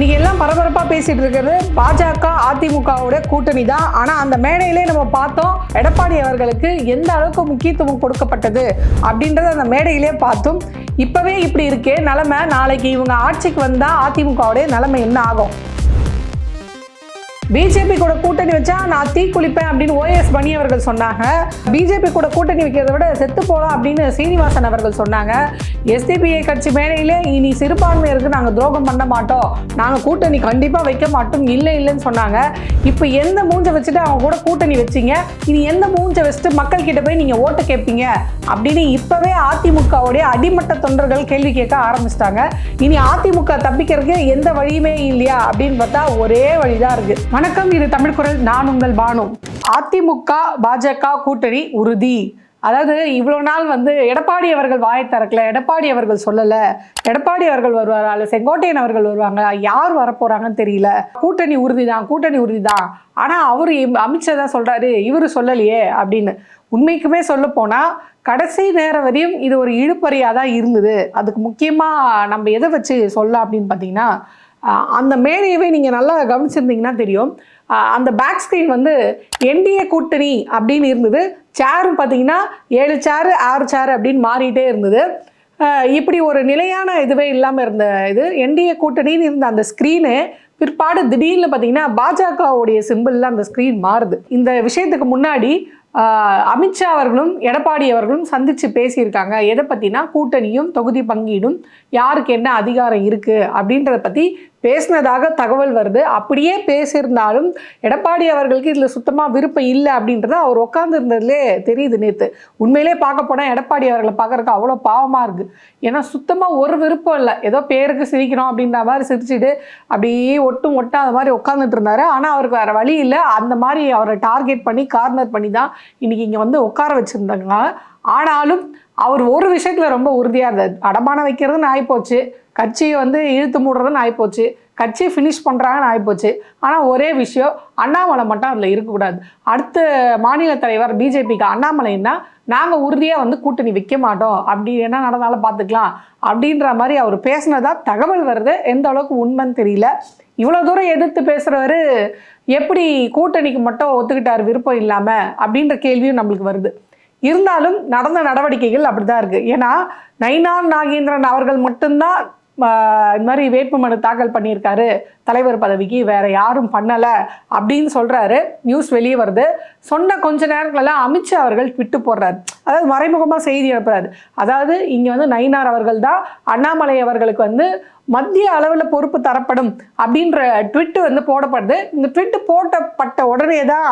இன்னைக்கு எல்லாம் பரபரப்பா பேசிட்டு இருக்கிறது பாஜக அதிமுகவோட கூட்டணி தான். ஆனா அந்த மேடையிலே நம்ம பார்த்தோம் எடப்பாடி அவர்களுக்கு எந்த அளவுக்கு முக்கியத்துவம் கொடுக்கப்பட்டது அப்படின்றத அந்த மேடையிலே பார்த்தோம். இப்பவே இப்படி இருக்கே நிலைமை. நாளைக்கு இவங்க ஆட்சிக்கு வந்தா அதிமுகவுடைய நிலைமை என்ன ஆகும்? பிஜேபி கூட கூட்டணி வச்சா நான் தீ குளிப்பேன் அப்படின்னு ஓஎஸ் மணி அவர்கள் சொன்னாங்க. பிஜேபி கூட கூட்டணி வைக்கிறத விட செத்து போகலாம் அப்படின்னு சீனிவாசன் அவர்கள் சொன்னாங்க. எஸ்டிபிஐ கட்சி மேடையிலே இனி சிறுபான்மையருக்கு நாங்கள் துரோகம் பண்ண மாட்டோம். நாங்கள் கூட்டணி கண்டிப்பாக வைக்க மாட்டோம். இல்லை இல்லைன்னு சொன்னாங்க. இப்போ எந்த மூஞ்சை வச்சுட்டு அவங்க கூட கூட்டணி வச்சிங்க? இனி எந்த மூஞ்சை வச்சுட்டு மக்கள் கிட்ட போய் நீங்கள் ஓட்டு கேட்பீங்க அப்படின்னு இப்போவே அதிமுகவுடைய அடிமட்ட தொண்டர்கள் கேள்வி கேட்க ஆரம்பிச்சிட்டாங்க. இனி அதிமுக தப்பிக்கிறதுக்கு எந்த வழியுமே இல்லையா அப்படின்னு பார்த்தா ஒரே வழிதான் இருக்குது வணக்கம் இது தமிழ் குரல். நான் உங்கள் பானு. அதிமுக பாஜக கூட்டணி உறுதி. அதாவது இவ்வளோ நாள் வந்து எடப்பாடி அவர்கள் வாயை திறக்கல எடப்பாடி அவர்கள் சொல்லலை எடப்பாடி அவர்கள் வருவாரா இல்லை செங்கோட்டையன் அவர்கள் வருவாங்க யார் வரப்போறாங்கன்னு தெரியல. கூட்டணி உறுதி தான் கூட்டணி உறுதி தான் ஆனால் அவர் அமித்ஷா தான் சொல்கிறாரு இவர் சொல்லலையே அப்படின்னு. உண்மைக்குமே சொல்ல போனால் கடைசி நேரம் வரையும் இது ஒரு இழுப்பறையாக தான் இருந்தது. அதுக்கு முக்கியமாக நம்ம எதை வச்சு சொல்ல அப்படின்னு பார்த்தீங்கன்னா அந்த மேடையவே நீங்கள் நல்லா கவனிச்சிருந்தீங்கன்னா தெரியும். அந்த பேக் ஸ்க்ரீன் வந்து என்டிஏ கூட்டணி அப்படின்னு இருந்தது. சேரும் பார்த்தீங்கன்னா ஏழு சேரு ஆறு சேரு அப்படின்னு மாறிட்டே இருந்தது. இப்படி ஒரு நிலையான இதுவே இல்லாமல் இருந்த இது. என்டிஏ கூட்டணின்னு இருந்த அந்த ஸ்க்ரீனு பிற்பாடு திடீர்னு பார்த்தீங்கன்னா பாஜகவுடைய சிம்பிளில் அந்த ஸ்க்ரீன் மாறுது. இந்த விஷயத்துக்கு முன்னாடி அமித்ஷா அவர்களும் எடப்பாடி அவர்களும் சந்தித்து பேசியிருக்காங்க. எதை பற்றினா கூட்டணியும் தொகுதி பங்கீடும் யாருக்கு என்ன அதிகாரம் இருக்குது அப்படின்றத பற்றி பேசினதாக தகவல் வருது. அப்படியே பேசியிருந்தாலும் எடப்பாடி அவர்களுக்கு இதில் சுத்தமாக விருப்பம் இல்லை அப்படின்றத அவர் உட்காந்துருந்ததுலே தெரியுது நேற்று உண்மையிலே பார்க்க போனால் எடப்பாடி அவர்களை பார்க்குறக்கு அவ்வளோ பாவமாக இருக்குது ஏன்னா சுத்தமாக ஒரு விருப்பம் இல்லை. ஏதோ பேருக்கு சிரிக்கிறோம் அப்படின்ற மாதிரி சிரிச்சுட்டு அப்படியே ஒட்டும் ஒட்டாத மாதிரி உட்காந்துட்டு இருந்தார். ஆனால் அவருக்கு வேறு வழி இல்லை. அந்த மாதிரி அவரை டார்கெட் பண்ணி கார்னர் பண்ணி தான் இன்றைக்கி இங்கே வந்து உட்கார வச்சுருந்தாங்க. ஆனாலும் அவர் ஒரு விஷயத்தில் ரொம்ப உறுதியாக இருந்தார். அடமானம் வைக்கிறதுன்னு ஆகிப்போச்சு கட்சியை வந்து இழுத்து மூடுறதுன்னு ஆகிப்போச்சு கட்சியை ஃபினிஷ் பண்ணுறாங்கன்னு ஆகிப்போச்சு ஆனால் ஒரே விஷயம் அண்ணாமலை மட்டும் அதில் இருக்கக்கூடாது. அடுத்த மாநில தலைவர் பிஜேபிக்கு அண்ணாமலைன்னா நாங்கள் உறுதியாக வந்து கூட்டணி வைக்க மாட்டோம். அப்படி என்ன நடந்தாலும் பார்த்துக்கலாம். அப்படின்ற மாதிரி அவர் பேசினதா தகவல் வருது. எந்த அளவுக்கு உண்மைன்னு தெரியல. இவ்வளோ தூரம் எதிர்த்து பேசுகிறவர் எப்படி கூட்டணிக்கு மட்டும் ஒத்துக்கிட்டார் விருப்பம் இல்லாமல் அப்படின்ற கேள்வியும் நம்மளுக்கு வருது. இருந்தாலும் நடந்த நடவடிக்கைகள் அப்படி தான் இருக்குது ஏன்னா நைனான் நாகேந்திரன் அவர்கள் மட்டும்தான் இது இந்த மாதிரி வேட்புமனு தாக்கல் பண்ணியிருக்காரு தலைவர் பதவிக்கு வேற யாரும் பண்ணலை அப்படின்னு சொல்றாரு. நியூஸ் வெளியே வருது. சொன்ன கொஞ்ச நேரங்களெல்லாம் அமித்ஷா அவர்கள் ட்விட்டு போடுறாரு. அதாவது மறைமுகமாக செய்தி அனுப்புறாரு. அதாவது இங்கே வந்து நயினார் அவர்கள் தான் அண்ணாமலை அவர்களுக்கு வந்து மத்திய அளவில் பொறுப்பு தரப்படும் அப்படின்ற ட்விட்டு வந்து போடப்படுது. இந்த ட்விட்டு போட்டப்பட்ட உடனே தான்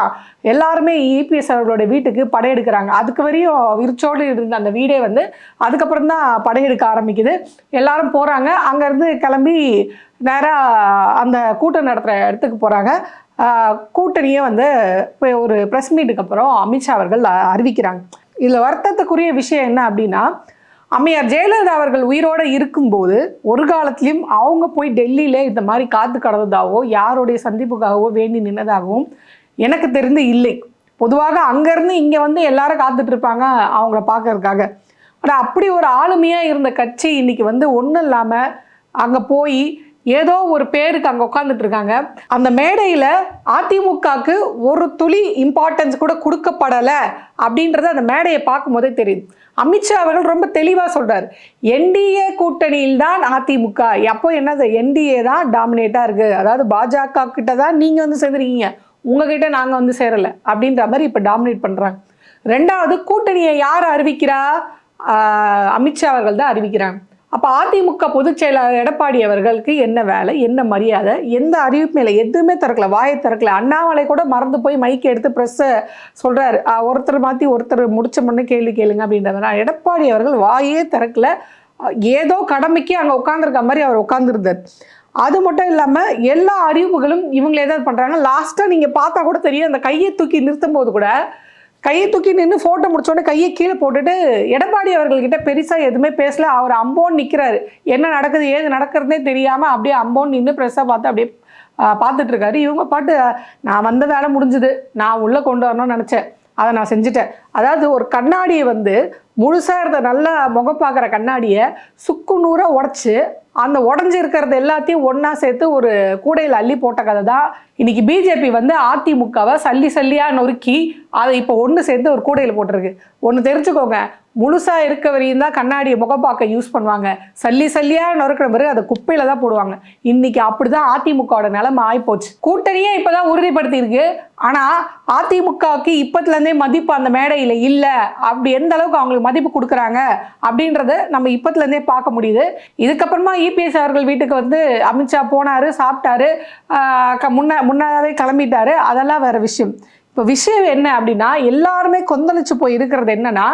எல்லாருமே இபிஎஸ் அவர்களோட வீட்டுக்கு படையெடுக்கிறாங்க அதுக்கு வரையும் விரிச்சோடு இருந்த அந்த வீடே வந்து அதுக்கப்புறம் தான் படையெடுக்க ஆரம்பிக்குது. எல்லாரும் போகிறாங்க அங்கேருந்து கிளம்பி நேராக அந்த கூட்டம் நடத்துகிற இடத்துக்கு போகிறாங்க கூட்டணியே வந்து இப்போ ஒரு ப்ரெஸ் மீட்டுக்கு அப்புறம் அமித்ஷா அவர்கள் அ- அறிவிக்கிறாங்க. இதில் வருத்தத்துக்குரிய விஷயம் என்ன அப்படின்னா அம்மையார் ஜெயலலிதா அவர்கள் உயிரோடு இருக்கும்போது ஒரு காலத்திலையும் அவங்க போய் டெல்லியில் இந்த மாதிரி காத்து கடந்ததாகவோ யாருடைய சந்திப்புக்காகவோ வேண்டி நின்னதாகவும் எனக்கு தெரிந்து இல்லை. பொதுவாக அங்கேருந்து இங்கே வந்து எல்லாரும் காத்துட்ருப்பாங்க அவங்கள பார்க்கறதுக்காக. ஆனால் அப்படி ஒரு ஆளுமையாக இருந்த கட்சி இன்றைக்கி வந்து ஒன்றும் இல்லாமல் அங்கே போய் ஏதோ ஒரு பேருக்கு அங்கே உட்காந்துட்டு இருக்காங்க. அந்த மேடையில் அதிமுகவுக்கு ஒரு துளி இம்பார்ட்டன்ஸ் கூட கொடுக்கப்படலை அப்படின்றது அந்த மேடையை பார்க்கும்போதே தெரியுது. அமித்ஷா அவர்கள் ரொம்ப தெளிவாக சொல்கிறார் என்டிஏ கூட்டணியில் தான் அதிமுக. அப்போ என்னது என்டிஏ தான் டாமினேட்டாக இருக்குது அதாவது பாஜக கிட்ட தான் நீங்கள் வந்து சேர்ந்துருக்கீங்க உங்ககிட்ட நாங்கள் வந்து சேரலை அப்படின்ற மாதிரி இப்போ டாமினேட் பண்ணுறாங்க ரெண்டாவது கூட்டணியை யார் அறிவிக்கிறா? அமித்ஷா அவர்கள் தான் அறிவிக்கிறாங்க. அப்போ அதிமுக பொதுச் செயலாளர் எடப்பாடி அவர்களுக்கு என்ன வேலை என்ன மரியாதை எந்த அறிவிப்பும் இல்லை எதுவுமே திறக்கல வாயை திறக்கல. அண்ணாமலை கூட மறந்து போய் மைக்கை எடுத்து ப்ரெஸ்ஸை சொல்கிறார் ஒருத்தர் மாற்றி ஒருத்தர் முடிச்ச முன்னே கேள்வி கேளுங்க அப்படின்றதுனா எடப்பாடி அவர்கள் வாயே திறக்கல. ஏதோ கடமைக்கு அங்கே உட்காந்துருக்க மாதிரி அவர் உட்காந்துருந்தார் அது மட்டும் இல்லாமல் எல்லா அறிவிப்புகளும் இவங்களே தான் பண்ணுறாங்க லாஸ்ட்டாக நீங்கள் பார்த்தா கூட தெரியும் அந்த கையை தூக்கி நிறுத்தும் போது கூட கையை தூக்கி நின்று ஃபோட்டோ முடிச்சோடனே கையை கீழே போட்டுட்டு எடப்பாடி அவர்கள்கிட்ட பெருசாக எதுவுமே பேசல. அவர் அம்போன்னு நிற்கிறாரு என்ன நடக்குது ஏது நடக்கிறதுனே தெரியாமல் அப்படியே அம்போன்னு நின்று ப்ரெஸ்ஸாக பார்த்து அப்படியே பார்த்துட்டு இருக்காரு. இவங்க பாட்டு நான் வந்த வேலை முடிஞ்சுது. நான் உள்ளே கொண்டு வரணும்னு நினச்சேன். அதை நான் செஞ்சுட்டேன். அதாவது ஒரு கண்ணாடியை வந்து முழுசாக இருந்த நல்லா முகம் பார்க்குற கண்ணாடியை சுக்கு நூறாக உடச்சி அந்த உடஞ்சி இருக்கிறது எல்லாத்தையும் ஒன்றா சேர்த்து ஒரு கூடையில் அள்ளி போட்ட கதை தான் இன்னைக்கு பிஜேபி வந்து அதிமுகவை சல்லி சல்லியாக நொறுக்கி அதை இப்போ ஒன்று சேர்த்து ஒரு கூடையில் போட்டிருக்கு. ஒன்று தெரிஞ்சுக்கோங்க. முழுசாக இருக்க வரையும் தான் கண்ணாடியை முகப்பாக்க யூஸ் பண்ணுவாங்க. சல்லி சல்லியாக நொறுக்கிற பிறகு அதை குப்பையில் தான் போடுவாங்க. இன்னைக்கு அப்படி தான் அதிமுகவோட நிலைமை ஆகிப்போச்சு கூட்டணியே இப்போ தான் உறுதிப்படுத்தியிருக்கு. ஆனால் அதிமுகவுக்கு இப்பத்துலேருந்தே மதிப்பு அந்த மேடையில் இல்லை. அப்படி எந்த அளவுக்கு அவங்களுக்கு மதிப்பு கொடுக்குறாங்க அப்படின்றத நம்ம இப்பத்துலேருந்தே பார்க்க முடியுது. இதுக்கப்புறமா இபிஎஸ் அவர்கள் வீட்டுக்கு வந்து அமித்ஷா போனார் சாப்பிட்டாரு. க- முன்ன முன்னதாகவே கிளம்பிட்டாரு. அதெல்லாம் வேற விஷயம். இப்போ விஷயம் என்ன அப்படின்னா எல்லாருமே கொந்தளிச்சு போய் இருக்கிறது என்னன்னா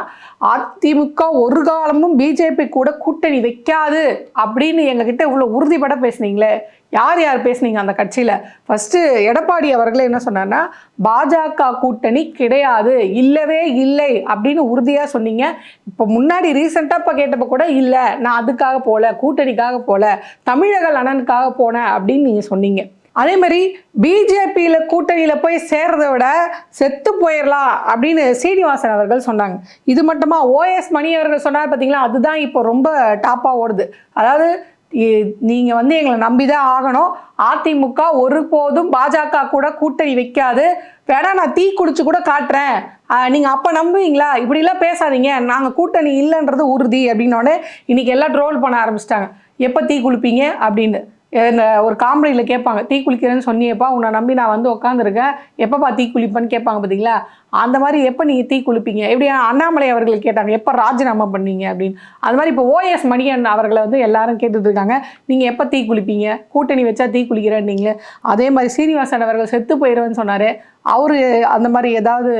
அதிமுக ஒரு காலமும் பிஜேபி கூட கூட்டணி வைக்காது அப்படின்னு எங்ககிட்ட இவ்வளோ உறுதிப்பட பேசுனீங்களே? யார் யார் பேசுனீங்க அந்த கட்சியில்? ஃபஸ்ட்டு எடப்பாடி அவர்களே என்ன சொன்னார்னா பாஜக கூட்டணி கிடையாது இல்லவே இல்லை அப்படின்னு உறுதியாக சொன்னீங்க. இப்போ முன்னாடி ரீசெண்டாக இப்போ கேட்டப்போ கூட இல்லை நான் அதுக்காக போகல கூட்டணிக்காக போகல தமிழக நலனுக்காக போனேன் அப்படின்னு நீங்கள் சொன்னீங்க. அதே மாதிரி பிஜேபியில் கூட்டணியில் போய் சேர்றதை விட செத்து போயிடலாம் அப்படின்னு சீனிவாசன் அவர்கள் சொன்னாங்க. இது மட்டுமா? ஓஎஸ் மணி அவர்கள் சொன்னார் பார்த்தீங்களா அதுதான் இப்போ ரொம்ப டாப்பாக ஓடுது. அதாவது நீங்கள் வந்து எங்களை நம்பி தான் ஆகணும். அதிமுக ஒருபோதும் பாஜக கூட கூட்டணி வைக்காது. வேணா நான் தீ குடிச்சு கூட காட்டுறேன். நீங்கள் அப்போ நம்புவீங்களா? இப்படிலாம் பேசாதீங்க. நாங்கள் கூட்டணி இல்லைன்றது உறுதி அப்படின்னோடனே இன்னைக்கு எல்லாம் ட்ரோல் பண்ண ஆரம்பிச்சிட்டாங்க. எப்போ தீ குளிப்பீங்க? அப்படின்னு. என்ன ஒரு காமெடியில் கேட்பாங்க டீ குளிக்கிறேன்னு சொன்னியப்பா உன்னை நம்பி நான் வந்து உட்காந்துருக்கேன் எப்பப்பா டீ குளிப்பேன்னு கேட்பாங்க பார்த்தீங்களா அந்த மாதிரி எப்போ நீங்கள் தீ குளிப்பீங்க? எப்படி அண்ணாமலை அவர்கள் கேட்டாங்க எப்போ ராஜினாமா பண்ணீங்க? அப்படின்னு. அது மாதிரி இப்போ ஓஎஸ் மணியன் அவர்களை வந்து எல்லாரும் கேட்டுட்ருக்காங்க நீங்கள் எப்போ தீ குளிப்பீங்க? கூட்டணி வச்சா தீ குளிக்கிறேன்னீங்க அதே மாதிரி சீனிவாசன் அவர்கள் செத்து போயிடுவேன்னு சொன்னார். அவர் அந்த மாதிரி ஏதாவது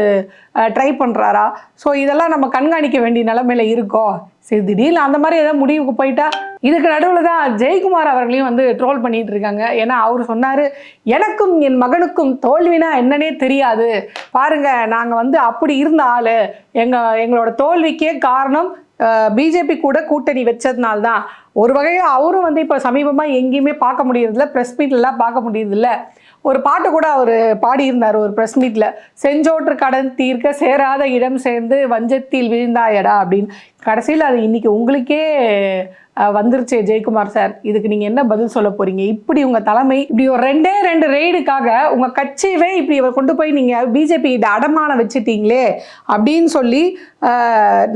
ட்ரை பண்ணுறாரா ஸோ இதெல்லாம் நம்ம கண்காணிக்க வேண்டிய நிலமையில இருக்கோம். சரி திடீர்னு அந்த மாதிரி ஏதாவது முடிவுக்கு போயிட்டா இதுக்கு நடுவில் தான் ஜெயக்குமார் அவர்களையும் வந்து ட்ரோல் பண்ணிட்டு இருக்காங்க. ஏன்னா அவர் சொன்னார் எனக்கும் என் மகனுக்கும் தோல்வினா என்னன்னே தெரியாது. பாருங்க நாங்கள் வந்து அப்படி இருந்த ஆள். எங்கள் எங்களோட தோல்விக்கே காரணம் பிஜேபி கூட கூட்டணி வச்சதுனால தான். ஒரு வகையில் அவரும் வந்து இப்போ சமீபமாக எங்கேயுமே பார்க்க முடியறதில்ல ப்ரெஸ் மீட்லாம் பார்க்க முடியறதில்ல. ஒரு பாட்டு கூட அவர் பாடியிருந்தார் ஒரு ப்ரெஸ் மீட்டில் செஞ்சோற்று கடன் தீர்க்க சேராத இடம் சேர்ந்து வஞ்சத்தில் விழுந்தாயடா அப்படின்னு. கடைசியில் அது இன்னைக்கு உங்களுக்கே வந்துருச்சு ஜெயக்குமார் சார். இதுக்கு நீங்கள் என்ன பதில் சொல்ல போகிறீங்க இப்படி உங்கள் தலைமை இப்படி ஒரு ரெண்டே ரெண்டு ரெய்டுக்காக உங்கள் கட்சியவே இப்படி இவர் கொண்டு போய் நீங்கள் பிஜேபி அடமானம் வச்சுட்டீங்களே அப்படின்னு சொல்லி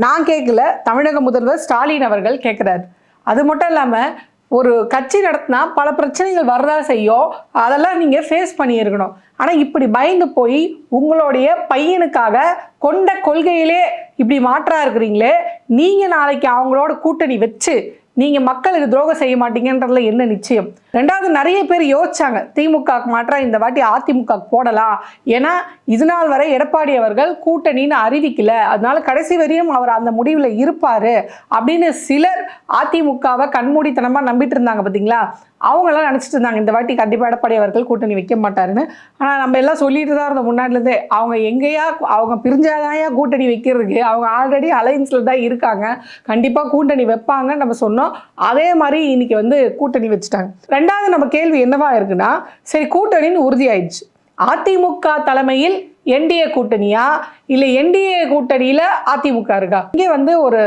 நான் கேட்கல தமிழக முதல்வர் ஸ்டாலின் அவர்கள் கேட்குறாரு அது மட்டும் இல்லாமல் ஒரு கட்சி நடத்தினா பல பிரச்சனைகள் வரதா செய்யும். அதெல்லாம் நீங்கள் ஃபேஸ் பண்ணியிருக்கணும். ஆனால் இப்படி பயந்து போய் உங்களுடைய பையனுக்காக கொண்ட கொள்கையிலே இப்படி மாற்றா இருக்கிறீங்களே நீங்கள் நாளைக்கு அவங்களோட கூட்டணி வச்சு நீங்கள் மக்களுக்கு துரோகம் செய்ய மாட்டீங்கன்றதுல என்ன நிச்சயம்? ரெண்டாவது நிறைய பேர் யோசிச்சாங்க திமுக மாற்றா இந்த வாட்டி அதிமுக போடலாம். ஏன்னா இது நாள் வரை எடப்பாடி அவர்கள் கூட்டணின்னு அறிவிக்கல. அதனால கடைசி வரையும் அவர் அந்த முடிவில் இருப்பார் அப்படின்னு சிலர் அதிமுகவை கண்மூடித்தனமாக நம்பிட்டு இருந்தாங்க பார்த்தீங்களா அவங்களாம் நினச்சிட்டு இருந்தாங்க இந்த வாட்டி கண்டிப்பாக எடப்பாடி அவர்கள் கூட்டணி வைக்க மாட்டாருன்னு. ஆனால் நம்ம எல்லாம் சொல்லிட்டு தான் இருந்தோம் முன்னாடிலேருந்தே அவங்க எங்கேயா அவங்க பிரிஞ்சாதாயா கூட்டணி வைக்கிறதுக்கு. அவங்க ஆல்ரெடி அலைன்ஸில் தான் இருக்காங்க. கண்டிப்பாக கூட்டணி வைப்பாங்கன்னு நம்ம சொன்னோம். அதே மாதிரி இன்னைக்கு வந்து கூட்டணி வச்சுட்டாங்க. ரெண்டாவது நம்ம கேள்வி என்னவா இருக்குன்னா சரி கூட்டணின்னு உறுதியாயிடுச்சு. அதிமுக தலைமையில் என்டிஏ கூட்டணியா? இல்லை என்டிஏ கூட்டணியில் அதிமுக இருக்கா? இங்கே வந்து ஒரு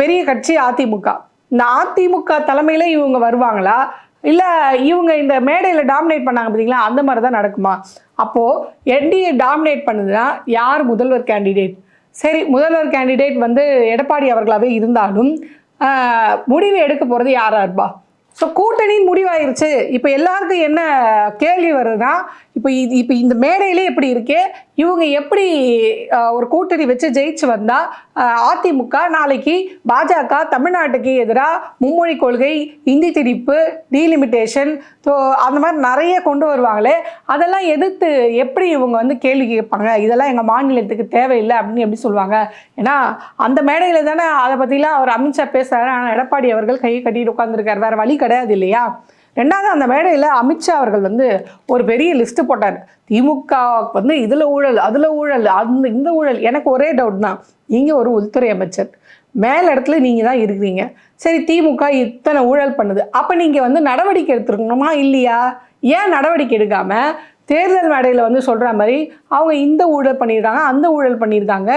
பெரிய கட்சி அதிமுக. இந்த அதிமுக தலைமையில் இவங்க வருவாங்களா? இல்லை இவங்க இந்த மேடையில் டாமினேட் பண்ணாங்க பார்த்தீங்களா அந்த மாதிரி தான் நடக்குமா? அப்போது என்டிஏ டாமினேட் பண்ணுதுன்னா யார் முதல்வர் கேண்டிடேட்? சரி முதல்வர் கேண்டிடேட் வந்து எடப்பாடி அவர்களாகவே இருந்தாலும் முடிவு எடுக்க போகிறது யாரா இருப்பா ஸோ கூட்டணி முடிவாயிருச்சு. இப்போ எல்லாருக்கும் என்ன கேள்வி வருதுன்னா இப்போ இது இப்போ இந்த மேடையிலே எப்படி இருக்கு? இவங்க எப்படி ஒரு கூட்டணி வச்சு ஜெயிச்சு வந்தா அதிமுக நாளைக்கு பாஜக தமிழ்நாட்டுக்கு எதிராக மும்மொழி கொள்கை இந்தி திணிப்பு டீலிமிட்டேஷன் ஸோ அந்த மாதிரி நிறைய கொண்டு வருவாங்களே அதெல்லாம் எதிர்த்து எப்படி இவங்க வந்து கேள்வி கேட்பாங்க? இதெல்லாம் எங்கள் மாநிலத்துக்கு தேவையில்லை அப்படின்னு எப்படி சொல்லுவாங்க? ஏன்னா அந்த மேடையில் தானே அதை பற்றிலாம் அவர் அமித்ஷா பேசுகிறாரு ஆனால் எடப்பாடி அவர்கள் கையை கட்டிட்டு உட்காந்துருக்காரு வேறு வழி கிடையாது இல்லையா? ரெண்டாவது அந்த மேடையில் அமித்ஷா அவர்கள் வந்து ஒரு பெரிய லிஸ்ட்டு போட்டார். திமுக வந்து இதில் ஊழல் அதில் ஊழல் அந்த இந்த ஊழல். எனக்கு ஒரே டவுட் தான். நீங்கள் ஒரு உள்துறை அமைச்சர். மேல் இடத்துல நீங்கள் தான் இருக்கிறீங்க. சரி திமுக இத்தனை ஊழல் பண்ணுது. அப்போ நீங்கள் வந்து நடவடிக்கை எடுத்துருக்கணுமா இல்லையா? ஏன் நடவடிக்கை எடுக்காமல் தேர்தல் மேடையில் வந்து சொல்கிற மாதிரி அவங்க இந்த ஊழல் பண்ணியிருக்காங்க அந்த ஊழல் பண்ணியிருக்காங்க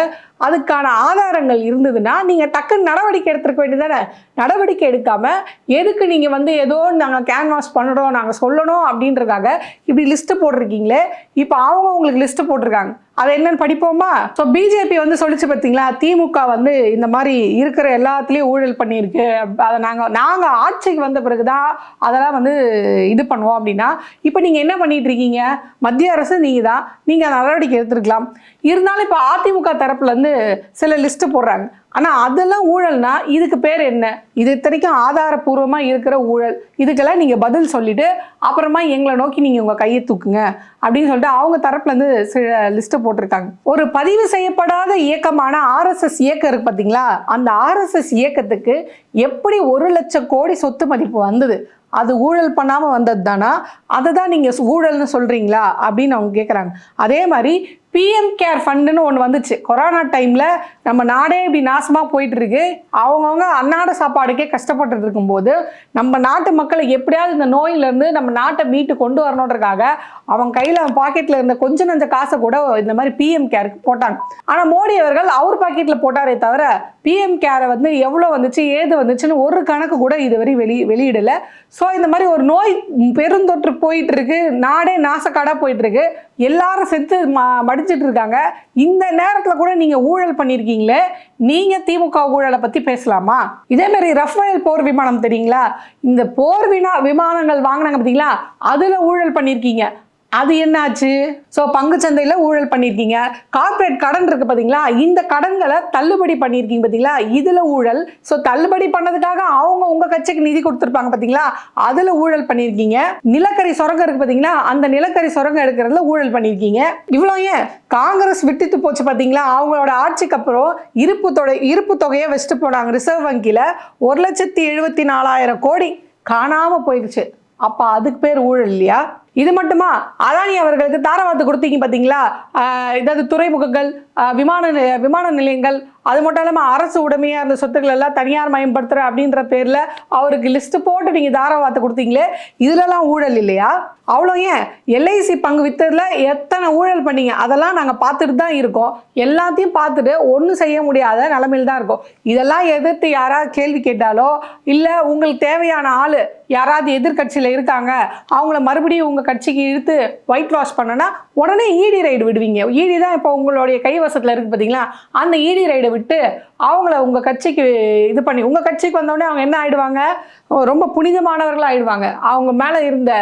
அதுக்கான ஆதாரங்கள் இருந்ததுன்னா நீங்கள் டக்குன்னு நடவடிக்கை எடுத்துருக்க வேண்டியதானே நடவடிக்கை எடுக்காமல் எதுக்கு நீங்கள் வந்து ஏதோ நாங்கள் கேன்வாஸ் பண்ணுறோம் நாங்கள் சொல்லணும் அப்படின்றதுக்காக இப்படி லிஸ்ட்டு போட்டிருக்கீங்களே? இப்போ அவங்க உங்களுக்கு லிஸ்ட்டு போட்டிருக்காங்க. அதை என்னன்னு படிப்போமா? ஸோ பிஜேபி வந்து சொல்லிச்சு பார்த்தீங்களா திமுக வந்து இந்த மாதிரி இருக்கிற எல்லாத்துலேயும் ஊழல் பண்ணியிருக்கு. அதை நாங்கள் நாங்கள் ஆட்சிக்கு வந்த பிறகு தான் அதெல்லாம் வந்து இது பண்ணுவோம் அப்படின்னா இப்போ நீங்கள் என்ன பண்ணிட்டு இருக்கீங்க? மத்திய அரசு நீங்கள் தான் நீங்கள் நடவடிக்கை எடுத்துருக்கலாம். இருந்தாலும் இப்போ அதிமுக தரப்புலேருந்து சில லிஸ்ட்டு போடுறாங்க. ஆனால் அதெல்லாம் ஊழல்னா இதுக்கு பேர் என்ன? இது இத்தனைக்கும் ஆதாரப்பூர்வமாக இருக்கிற ஊழல். இதுக்கெல்லாம் நீங்கள் பதில் சொல்லிவிட்டு அப்புறமா எங்களை நோக்கி நீங்கள் உங்கள் கையை தூக்குங்க அப்படின்னு சொல்லிட்டு அவங்க தரப்புலேருந்து சில லிஸ்ட்டு போட்டிருக்காங்க. ஒரு பதிவு செய்யப்படாத இயக்கமான ஆர்எஸ்எஸ் இயக்கம் இருக்குது பார்த்தீங்களா அந்த ஆர்எஸ்எஸ் இயக்கத்துக்கு எப்படி ஒரு லட்சம் கோடி சொத்து மதிப்பு வந்தது? அது ஊழல் பண்ணாமல் வந்தது தானா அதை தான் நீங்கள் ஊழல்னு சொல்கிறீங்களா அப்படின்னு அவங்க கேட்குறாங்க அதே மாதிரி பிஎம் கேர் ஃபண்டுன்னு ஒன்று வந்துச்சு. கொரோனா டைமில் நம்ம நாடே இப்படி நாசமாக போயிட்டுருக்கு. அவங்கவுங்க அன்னாட சாப்பாடுக்கே கஷ்டப்பட்டு இருக்கும்போது நம்ம நாட்டு மக்களை எப்படியாவது இந்த நோயிலேருந்து நம்ம நாட்டை மீட்டு கொண்டு வரணுன்றதுக்காக அவன் கையில் அவன் பாக்கெட்டில் இருந்த கொஞ்சம் நஞ்ச காசை கூட இந்த மாதிரி பிஎம் கேருக்கு போட்டாங்க. ஆனால் மோடி அவர்கள் அவர் பாக்கெட்டில் போட்டாரே தவிர பிஎம் கேரை வந்து எவ்வளோ வந்துச்சு ஏது வந்துச்சுன்னு ஒரு கணக்கு கூட இதுவரை வெளி வெளியிடலை. ஸோ இந்த மாதிரி ஒரு நோய் பெருந்தொற்று போயிட்டு இருக்கு நாடே நாசக்காடாக போயிட்டு இருக்கு எல்லாரும் செத்து ம மடிச்சிட்டு இருக்காங்க இந்த நேரத்தில் கூட நீங்கள் ஊழல் பண்ணியிருக்கீங்களே நீங்கள் திமுக ஊழலை பற்றி பேசலாமா? இதே மாதிரி ரஃபேல் போர் விமானம் தெரியுங்களா? இந்த போர் வினா விமானங்கள் வாங்கினாங்க பார்த்தீங்களா அதில் ஊழல் பண்ணியிருக்கீங்க அது என்னாச்சு? ஸோ பங்குச்சந்தையில் ஊழல் பண்ணியிருக்கீங்க கார்ப்பரேட் கடன் இருக்கு பார்த்தீங்களா இந்த கடன்களை தள்ளுபடி பண்ணியிருக்கீங்க பார்த்தீங்களா இதில் ஊழல். ஸோ தள்ளுபடி பண்ணதுக்காக அவங்க உங்கள் கட்சிக்கு நிதி கொடுத்துருப்பாங்க பார்த்தீங்களா அதில் ஊழல் பண்ணியிருக்கீங்க நிலக்கரி சுரங்கம் இருக்கு பார்த்தீங்களா அந்த நிலக்கரி சுரங்கம் எடுக்கிறதுல ஊழல் பண்ணியிருக்கீங்க இவ்வளோ ஏன்? காங்கிரஸ் விட்டுட்டு போச்சு பார்த்தீங்களா அவங்களோட ஆட்சிக்கு அப்புறம் இருப்பு தொகை இருப்பு தொகையை வச்சுட்டு போனாங்க ரிசர்வ் வங்கியில். ஒரு லட்சத்தி எழுபத்தி நாலாயிரம் கோடி காணாமல் போயிடுச்சு. அப்போ அதுக்கு பேர் ஊழல் இல்லையா? இது மட்டுமா? அதானி அவர்களுக்கு தாரவாத்து கொடுத்தீங்க பார்த்தீங்களா ஏதாவது இதாவது துறைமுகங்கள் விமான விமான நிலையங்கள் அது மட்டும் இல்லாமல் அரசு உடைமையாக இருந்த சொத்துக்கள் எல்லாம் தனியார் மயம்படுத்துகிற அப்படின்ற பேரில் அவருக்கு லிஸ்ட்டு போட்டு நீங்கள் தாரவாத்து கொடுத்தீங்களே இதுலலாம் ஊழல் இல்லையா? அவ்வளோ ஏன்? எல்ஐசி பங்கு வித்ததில் எத்தனை ஊழல் பண்ணீங்க? அதெல்லாம் நாங்கள் பார்த்துட்டு தான் இருக்கோம். எல்லாத்தையும் பார்த்துட்டு ஒன்றும் செய்ய முடியாத நிலமையில் தான் இருக்கும். இதெல்லாம் எதிர்த்து யாராவது கேள்வி கேட்டாலோ இல்லை உங்களுக்கு தேவையான ஆள் யாராவது எதிர்க்கட்சியில் இருக்காங்க அவங்கள மறுபடியும் உங்கள் கட்சிக்கு இழுத்து ஒயிட் வாஷ் பண்ணனா உடனே இடி ரைடு விடுவீங்க. இடி தான் இப்போ உங்களுடைய கைவசத்தில் இருக்குது பார்த்தீங்களா அந்த இடி ரைடை விட்டு அவங்கள உங்கள் கட்சிக்கு இது பண்ணி உங்கள் கட்சிக்கு வந்தோடனே அவங்க என்ன ஆகிடுவாங்க ரொம்ப புனிதமானவர்களாக ஆகிடுவாங்க அவங்க மேலே இருந்த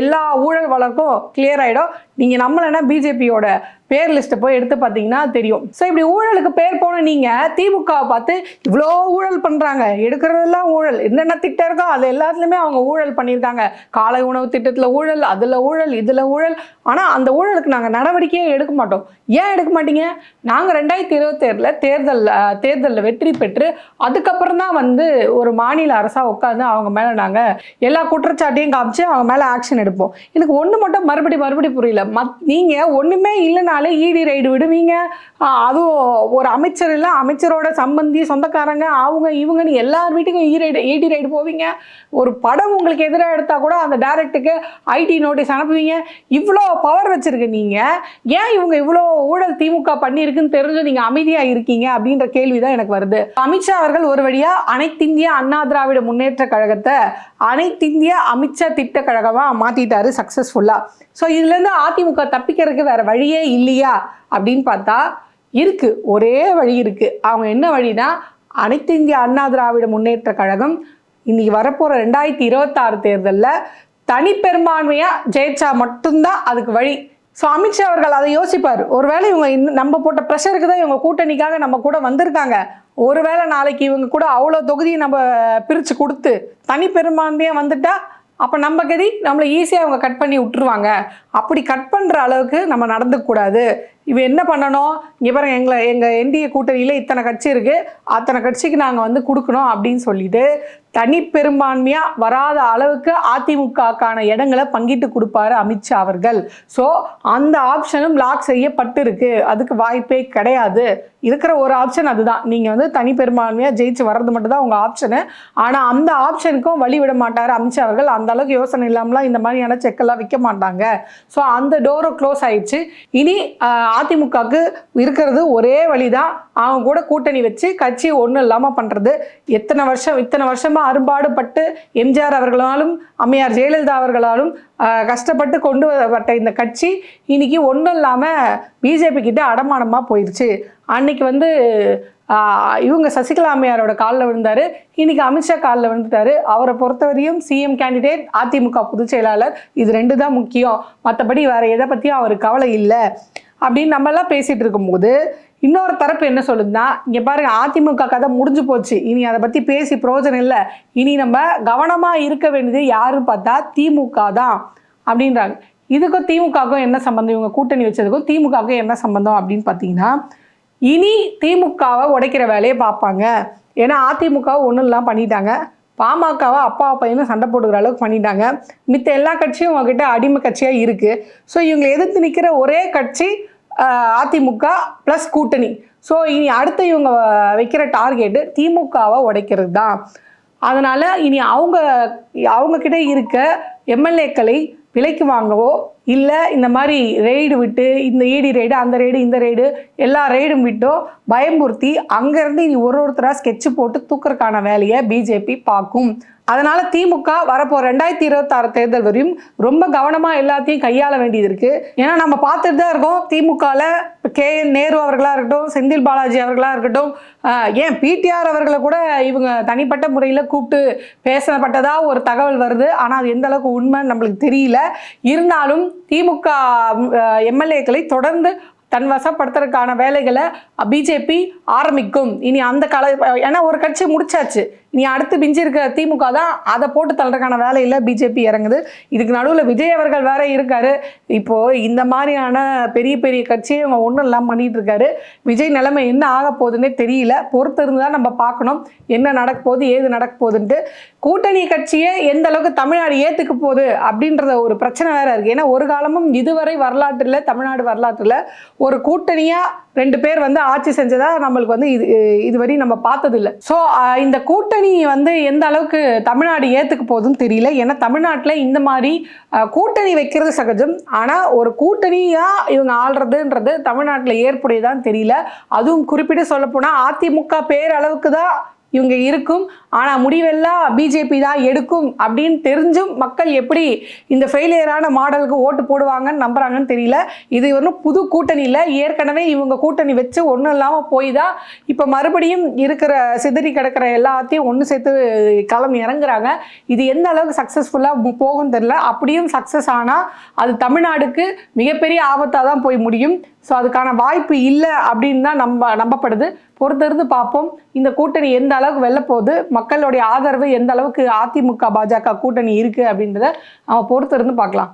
எல்லா ஊழல் வழக்கும் கிளியர் ஆகிடும் நீங்கள் நம்மளைன்னா பிஜேபியோட பேர் லிஸ்ட்டை போய் எடுத்து பார்த்தீங்கன்னா தெரியும். ஸோ இப்படி ஊழலுக்கு பேர் போன நீங்கள் திமுகவை பார்த்து இவ்வளோ ஊழல் பண்ணுறாங்க எடுக்கிறதெல்லாம் ஊழல். என்னென்ன திட்டம் இருக்கோ அது எல்லாத்துலேயுமே அவங்க ஊழல் பண்ணியிருக்காங்க. காலை உணவு திட்டத்தில் ஊழல் அதில் ஊழல் இதில் ஊழல். ஆனால் அந்த ஊழலுக்கு நாங்கள் நடவடிக்கையே எடுக்க மாட்டோம். ஏன் எடுக்க மாட்டீங்க? நாங்கள் ரெண்டாயிரத்தி இருபத்தேழில் தேர்தல் தேர்தலில் வெற்றி பெற்று அதுக்கப்புறம் தான் வந்து ஒரு மாநில அரசாக உட்காந்து அவங்க மேலே நாங்கள் எல்லா குற்றச்சாட்டையும் காமிச்சு அவங்க மேலே ஆக்ஷன் எடுப்போம். எனக்கு ஒன்று மட்டும் மறுபடி மறுபடி புரியல. மத் நீங்கள் ஒன்றுமே சொன்னாலே இடி ரைடு விடுவீங்க. அதுவும் ஒரு அமைச்சர் இல்லை அமைச்சரோட சம்பந்தி சொந்தக்காரங்க அவங்க இவங்கன்னு எல்லார் வீட்டுக்கும் ஈ ரைடு இடி ரைடு போவீங்க. ஒரு படம் உங்களுக்கு எதிராக எடுத்தால் கூட அந்த டேரக்டுக்கு ஐடி நோட்டீஸ் அனுப்புவீங்க. இவ்வளோ பவர் வச்சுருக்கு நீங்கள் ஏன் இவங்க இவ்வளோ ஊழல் திமுக பண்ணியிருக்குன்னு தெரிஞ்சு நீங்கள் அமைதியாக இருக்கீங்க அப்படின்ற கேள்வி தான் எனக்கு வருது. அமித்ஷா அவர்கள் ஒரு வழியாக அனைத்திந்திய அண்ணா திராவிட முன்னேற்ற கழகத்தை அனைத்திந்திய அமித்ஷா திட்ட கழகமாக மாற்றிட்டாரு சக்ஸஸ்ஃபுல்லாக ஸோ இதுலேருந்து அதிமுக தப்பிக்கிறதுக்கு வேறு வழியே இல்லை. இல்லையா? அப்படின்னு பார்த்தா இருக்கு. ஒரே வழி இருக்கு. அவங்க என்ன வழினா அனைத்து இந்திய அண்ணா திராவிட முன்னேற்ற கழகம் இன்னைக்கு வரப்போற ரெண்டாயிரத்தி இருபத்தாறு தேர்தலில் தனிப்பெரும்பான்மையா ஜெயிச்சா மட்டும்தான் அதுக்கு வழி. ஸோ அமித்ஷா அவர்கள் அதை யோசிப்பார். ஒருவேளை இவங்க இன்னும் நம்ம போட்ட ப்ரெஷருக்கு தான் இவங்க கூட்டணிக்காக நம்ம கூட வந்திருக்காங்க. ஒருவேளை நாளைக்கு இவங்க கூட அவ்வளோ தொகுதியை நம்ம பிரித்து கொடுத்து தனிப்பெரும்பான்மையாக வந்துட்டா அப்போ நம்ம கதி நம்மளை ஈஸியாக அவங்க கட் பண்ணி விட்டுருவாங்க. அப்படி கட் பண்ணுற அளவுக்கு நம்ம நடந்துக்கூடாது இவ என்ன பண்ணணும்? இங்கே பாருங்க எங்களை எங்கள் என்டிஏ கூட்டணியில் இத்தனை கட்சி இருக்குது அத்தனை கட்சிக்கு நாங்கள் வந்து கொடுக்கணும் அப்படின்னு சொல்லிட்டு தனி பெரும்பான்மையாக வராத அளவுக்கு அதிமுகக்கான இடங்களை பங்கிட்டு கொடுப்பாரு அமித்ஷா அவர்கள். ஸோ அந்த ஆப்ஷனும் லாக் செய்யப்பட்டிருக்கு. அதுக்கு வாய்ப்பே கிடையாது. இருக்கிற ஒரு ஆப்ஷன் அதுதான். நீங்கள் வந்து தனி பெரும்பான்மையாக ஜெயிச்சு வர்றது மட்டும்தான் உங்கள் ஆப்ஷனு ஆனால் அந்த ஆப்ஷனுக்கும் வழி விட மாட்டார் அமித்ஷா அவர்கள். அந்த அளவுக்கு யோசனை இல்லாமலாம் இந்த மாதிரியான செக்கெல்லாம் விற்க மாட்டாங்க. ஸோ அந்த டோரை க்ளோஸ் ஆயிடுச்சு. இனி அதிமுகவுக்கு இருக்கிறது ஒரே வழி தான் அவங்க கூட கூட்டணி வச்சு கட்சி ஒன்றும் இல்லாமல் பண்ணுறது எத்தனை வருஷம் இத்தனை வருஷமாக அரும்பாடுபட்டு எம்ஜிஆர் அவர்களாலும் அம்மையார் ஜெயலலிதா அவர்களாலும் கஷ்டப்பட்டு கொண்டு வரப்பட்ட இந்த கட்சி இன்னைக்கு ஒன்றும் இல்லாமல் பிஜேபி கிட்ட அடமானமாக போயிடுச்சு அன்னைக்கு வந்து இவங்க சசிகலா அம்மையாரோட காலில் விழுந்தார். இன்னைக்கு அமித்ஷா காலில் விழுந்துட்டாரு. அவரை பொறுத்தவரையும் சிஎம் கேண்டிடேட் அதிமுக பொதுச் செயலாளர் இது ரெண்டு தான் முக்கியம். மற்றபடி வேறு எதை பற்றியும் அவர் கவலை இல்லை. அப்படின்னு நம்மலாம் பேசிகிட்டு இருக்கும்போது இன்னொரு தரப்பு என்ன சொல்லுதுன்னா இங்கே பாருங்கள் அதிமுக கதை முடிஞ்சு போச்சு. இனி அதை பற்றி பேசி பிரயோஜனம் இல்லை. இனி நம்ம கவனமாக இருக்க வேண்டியது யாருன்னு பார்த்தா திமுக தான் அப்படின்றாங்க. இதுக்கும் திமுகவுக்கும் என்ன சம்பந்தம்? இவங்க கூட்டணி வச்சதுக்கும் திமுகவுக்கும் என்ன சம்பந்தம் அப்படின்னு பார்த்தீங்கன்னா இனி திமுகவை உடைக்கிற வேலையை பார்ப்பாங்க. ஏன்னா அதிமுக ஒன்றும் இல்லாமல் பண்ணிட்டாங்க. பாமகவை அப்பா பையனும் சண்டை போட்டுக்கிற அளவுக்கு பண்ணிட்டாங்க. மித்த எல்லா கட்சியும் உங்ககிட்ட அடிமை கட்சியாக இருக்குது ஸோ இவங்களை எதிர்த்து நிற்கிற ஒரே கட்சி அதிமுக ப்ளஸ் கூட்டணி. ஸோ இனி அடுத்து இவங்க வைக்கிற டார்கெட்டு திமுகவை உடைக்கிறது தான் அதனால் இனி அவங்க அவங்கக்கிட்ட இருக்க எம்எல்ஏக்களை விலைக்கு வாங்கவோ இல்லை இந்த மாதிரி ரெய்டு விட்டு இந்த ஈடி ரெய்டு அந்த ரெய்டு இந்த ரெய்டு எல்லா ரெய்டும் விட்டோ பயம்புறுத்தி அங்கேருந்து இனி ஒரு ஒருத்தராக ஸ்கெட்ச் போட்டு தூக்கறதுக்கான வேலையை பிஜேபி பார்க்கும். அதனால் திமுக வரப்போ ரெண்டாயிரத்தி இருபத்தாறு தேர்தல் வரையும் ரொம்ப கவனமாக எல்லாத்தையும் கையாள வேண்டியது இருக்குது ஏன்னா நம்ம பார்த்துட்டு தான் இருக்கோம். திமுகவில் கே நேரு அவர்களாக இருக்கட்டும் செந்தில் பாலாஜி அவர்களாக இருக்கட்டும் ஏன் பிடிஆர் அவர்களை கூட இவங்க தனிப்பட்ட முறையில் கூப்பிட்டு பேசப்பட்டதாக ஒரு தகவல் வருது. ஆனால் அது எந்த அளவுக்கு உண்மைன்னு நம்மளுக்கு தெரியல. இருந்தாலும் திமுக எம்எல்ஏக்களை தொடர்ந்து தன் வசப்படுத்துறதுக்கான வேலைகளை பிஜேபி ஆரம்பிக்கும். இனி அந்த கால ஏன்னா ஒரு கட்சி முடிச்சாச்சு. நீ அடுத்து பிஞ்சு இருக்க திமுக தான் அதை போட்டு தள்ளுறதுக்கான வேலையில் பிஜேபி இறங்குது. இதுக்கு நடுவில் விஜய் அவர்கள் வேற இருக்காரு. இப்போது இந்த மாதிரியான பெரிய பெரிய கட்சியை இவங்க ஒன்றும் இல்லாமல் பண்ணிட்டு இருக்காரு. விஜய் நிலைமை என்ன ஆக போகுதுன்னே தெரியல. பொறுத்து தான் நம்ம பார்க்கணும். என்ன நடக்க போகுது ஏது நடக்க போகுதுன்ட்டு. கூட்டணி கட்சியை எந்த அளவுக்கு தமிழ்நாடு ஏற்றுக்க போகுது அப்படின்றத ஒரு பிரச்சனை வேற இருக்குது ஏன்னா ஒரு காலமும் இதுவரை வரலாற்றில் தமிழ்நாடு வரலாற்றில் ஒரு கூட்டணியாக ரெண்டு பேர் வந்து ஆட்சி செஞ்சதா நம்மளுக்கு வந்து இது இதுவரை நம்ம பார்த்ததில்ல. ஸோ இந்த கூட்டணி வந்து எந்த அளவுக்கு தமிழ்நாடு ஏற்றுக்க போகுதுன்னு தெரியல. ஏன்னா தமிழ்நாட்டில் இந்த மாதிரி கூட்டணி வைக்கிறது சகஜம். ஆனால் ஒரு கூட்டணியாக இவங்க ஆள்றதுன்றது தமிழ்நாட்டில் ஏற்புடையதான் தெரியல. அதுவும் குறிப்பிட்டு சொல்லப்போனால் அதிமுக பேரளவுக்கு தான் இவங்க இருக்கும். ஆனால் முடிவெல்லாம் பிஜேபி தான் எடுக்கும் அப்படின்னு தெரிஞ்சும் மக்கள் எப்படி இந்த ஃபெயிலியரான மாடலுக்கு ஓட்டு போடுவாங்கன்னு நம்புறாங்கன்னு தெரியல. இது ஒன்றும் புது கூட்டணி இல்லை ஏற்கனவே இவங்க கூட்டணி வச்சு ஒன்றும் இல்லாமல் போய் தான் இப்போ மறுபடியும் இருக்கிற சிதறி கிடக்கிற எல்லாத்தையும் ஒன்று சேர்த்து களம் இறங்குறாங்க. இது எந்த அளவுக்கு சக்ஸஸ்ஃபுல்லாக போகும் தெரியல. அப்படியும் சக்ஸஸ் ஆனால் அது தமிழ்நாடுக்கு மிகப்பெரிய ஆபத்தாக தான் போய் முடியும். ஸோ அதுக்கான வாய்ப்பு இல்லை அப்படின்னு தான் நம்ப நம்பப்படுது. பொறுத்திருந்து பார்ப்போம். இந்த கூட்டணி எந்த அளவுக்கு வெல்ல போகுது மக்களுடைய ஆதரவு எந்த அளவுக்கு அதிமுக பாஜக கூட்டணி இருக்குது அப்படின்றத அவன் பொறுத்திருந்து பார்க்கலாம்.